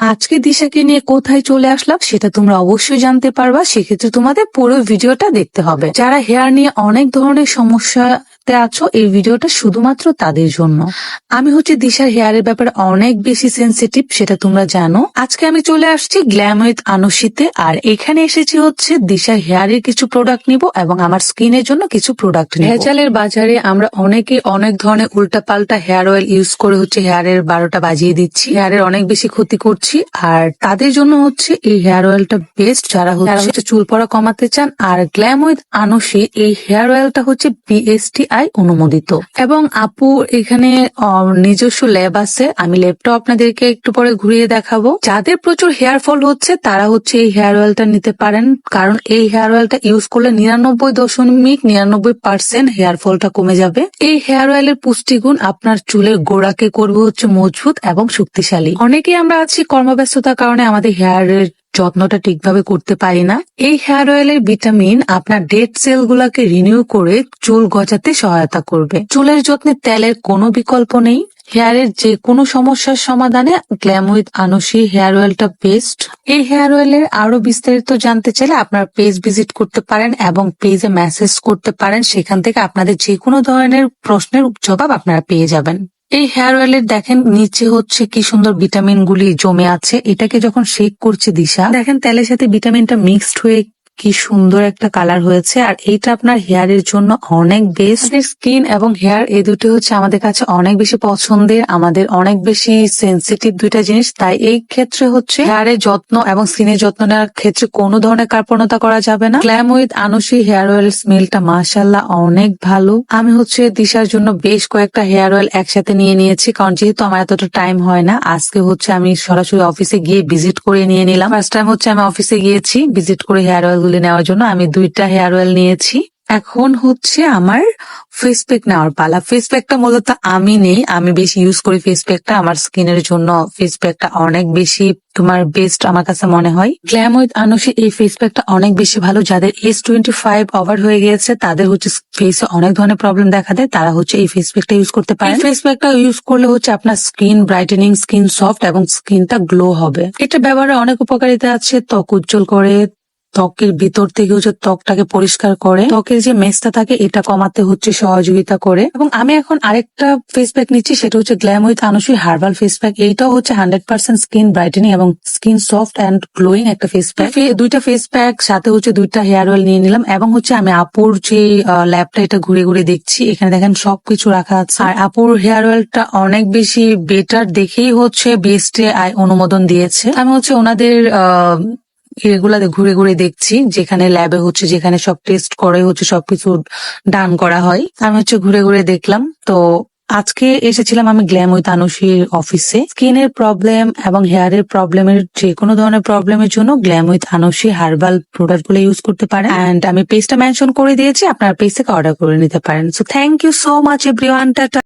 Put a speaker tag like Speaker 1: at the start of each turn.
Speaker 1: আজকে দিশাকে নিয়ে কোথায় চলে আসলাম সেটা তোমরা অবশ্যই জানতে পারবা। সেক্ষেত্রে তোমাদের পুরো ভিডিওটা দেখতে হবে। যারা হেয়ার নিয়ে অনেক ধরনের সমস্যাতে আছো এই ভিডিওটা শুধুমাত্র তাদের জন্য। আমি হচ্ছে দিশার হেয়ারের ব্যাপারে অনেক বেশি সেন্সিটিভ সেটা তোমরা জানো। আজকে আমি চলে আসছি গ্ল্যাম উইথ আনুশিতে আর এখানে এসেছি হচ্ছে দিশার হেয়ারের কিছু প্রোডাক্ট নিব এবং আমার স্কিনের জন্য কিছু প্রোডাক্ট নিব। ভেজালের বাজারে আমরা অনেকে অনেক ধরনের উল্টাপাল্টা হেয়ার অয়েল ইউজ করে হচ্ছে হেয়ারের বারোটা বাজিয়ে দিচ্ছি। হেয়ারের অনেক বেশি ক্ষতি করছি আর তাদের জন্য হচ্ছে এই হেয়ার অয়েলটা বেস্ট যারা হচ্ছে চুল পড়া কমাতে চান। আর গ্ল্যাম উইথ আনসি এই হেয়ার অয়েলটা হচ্ছে বিএসটিআই অনুমোদিত। এবং আপু, এখানে নিজস্ব ল্যাব আছে। আমি ল্যাবটাও আপনাদেরকে একটু পরে ঘুরিয়ে দেখাবো। যাদের প্রচুর হেয়ার ফল হচ্ছে, তারা হচ্ছে এই হেয়ার অয়েলটা নিতে পারেন। কারণ এই হেয়ার অয়েলটা ইউজ করলে নিরানব্বই দশমিক নিরানব্বই পার্সেন্ট হেয়ার ফলটা কমে যাবে। এই হেয়ার অয়েলের পুষ্টিগুণ আপনার চুলের গোড়াকে করবে হচ্ছে মজবুত এবং শক্তিশালী। অনেকেই আমরা আছি কর্মব্যস্ততার কারণে আমাদের হেয়ারের যত্নটা ঠিকভাবে করতে পারি না, এই হেয়ার অয়েলের ভিটামিন আপনার ডেড সেল গুলাকে রিনিউ করে চুল গজাতে সহায়তা করবে। চুলের যত্নে তেলের কোনো বিকল্প নেই। হেয়ারের যে কোনো সমস্যার সমাধানে গ্ল্যাম উইথ আনসি হেয়ার অয়েলটা বেস্ট এই হেয়ার অয়েলের আরও বিস্তারিত জানতে চাইলে আপনার পেজ ভিজিট করতে পারেন এবং পেজে মেসেজ করতে পারেন। সেখান থেকে আপনাদের যে কোনো ধরনের প্রশ্নের জবাব আপনারা পেয়ে যাবেন। এই হেয়ার অয়েলের দেখেন নিচে হচ্ছে কি সুন্দর ভিটামিন গুলি জমে আছে। এটাকে যখন শেক করছে দিশা, দেখেন তেলের সাথে ভিটামিনটা মিক্সড হয়ে কি সুন্দর একটা কালার হয়েছে। আর এইটা আপনার হেয়ারের জন্য অনেক বেস্ট স্কিন এবং হেয়ার এই দুটো হচ্ছে আমাদের কাছে অনেক বেশি পছন্দের, আমাদের অনেক বেশি সেন্সিটিভ দুইটা জিনিস। তাই এই ক্ষেত্রে হচ্ছে হেয়ারের যত্ন এবং স্কিনের যত্ন নেওয়ার ক্ষেত্রে কোনো ধরনের কার্পণতা করা যাবে না। Glam with Anushi hair oil স্মেলটা মাশাল্লাহ অনেক ভালো। আমি হচ্ছে দিশার জন্য বেশ কয়েকটা হেয়ার অয়েল একসাথে নিয়ে নিয়েছি, কারণ যেহেতু আমার এতটা টাইম হয় না, আজকে হচ্ছে আমি সরাসরি অফিসে গিয়ে ভিজিট করে নিয়ে নিলাম। ফার্স্ট টাইম হচ্ছে আমি অফিসে গিয়েছি ভিজিট করে হেয়ার অয়েল গুলি নেওয়ার জন্য আমি দুইটা হেয়ার অয়েল নিয়েছি। এখন হচ্ছে আমার ফেস প্যাক নেওয়ার পালা। ফেস প্যাকটা মূলত আমি নেই। আমি বেশি ইউজ করি ফেস প্যাকটা আমার স্কিনের জন্য ফেস প্যাকটা অনেক বেশি তোমার বেস্ট আমার কাছে মনে হয়। গ্ল্যাম উইথ এই ফেস প্যাকটা অনেক বেশি ভালো। যাদের এজ টোয়েন্টি ফাইভ ওভার হয়ে গিয়েছে, তাদের হচ্ছে ফেসে অনেক ধরনের প্রবলেম দেখা দেয়। তারা হচ্ছে এই ফেস প্যাকটা ইউজ করতে পারে। ফেস প্যাকটা ইউজ করলে হচ্ছে আপনার স্কিন ব্রাইটেনিং স্কিন সফট এবং স্কিনটা গ্লো হবে। এটা ব্যবহারে অনেক উপকারিতা আছে। ত্বক উজ্জ্বল করে ত্বকের ভিতর থেকে হচ্ছে ত্বকটাকে পরিষ্কার করে, ত্বকের যে মেসটা থাকে এটা কমাতে হচ্ছে সহযোগিতা করে। এবং আমি এখন আরেকটা ফেস প্যাক নিচ্ছি, সেটা হচ্ছে glam with Anushi herbal face pack এইটাও হচ্ছে হান্ড্রেড পার্সেন্ট স্কিন ব্রাইটেনিং এবং স্কিন সফট অ্যান্ড গ্লোয়িং একটা ফেস প্যাক দুইটা ফেস প্যাক সাথে হচ্ছে দুইটা হেয়ার অয়েল নিয়ে নিলাম এবং হচ্ছে আমি আপুর যে ল্যাবটা এটা ঘুরে ঘুরে দেখছি, এখানে দেখেন সবকিছু রাখা আছে। আর আপুর হেয়ার অয়েলটা অনেক বেশি বেটার দেখেই হচ্ছে বেস্টে অনুমোদন দিয়েছে। আমি হচ্ছে ওনাদের এগুলাতে ঘুরে ঘুরে দেখছি, যেখানে ল্যাবে হচ্ছে, যেখানে সব টেস্ট করে, হচ্ছে সবকিছু ডান করা হয়। আমি হচ্ছে ঘুরে ঘুরে দেখলাম। তো আজকে এসেছিলাম আমি গ্ল্যাম উইথ আনুষির অফিসে স্কিনের প্রবলেম এবং হেয়ারের প্রবলেমের যে কোনো ধরনের প্রবলেমের জন্য গ্ল্যাম উইথ আনুষি হার্বাল প্রোডাক্টগুলো ইউজ করতে পারেন। অ্যান্ড আমি পেজটা মেনশন করে দিয়েছি, আপনার পেজ থেকে অর্ডার করে নিতে পারেন। So thank you so much everyone tata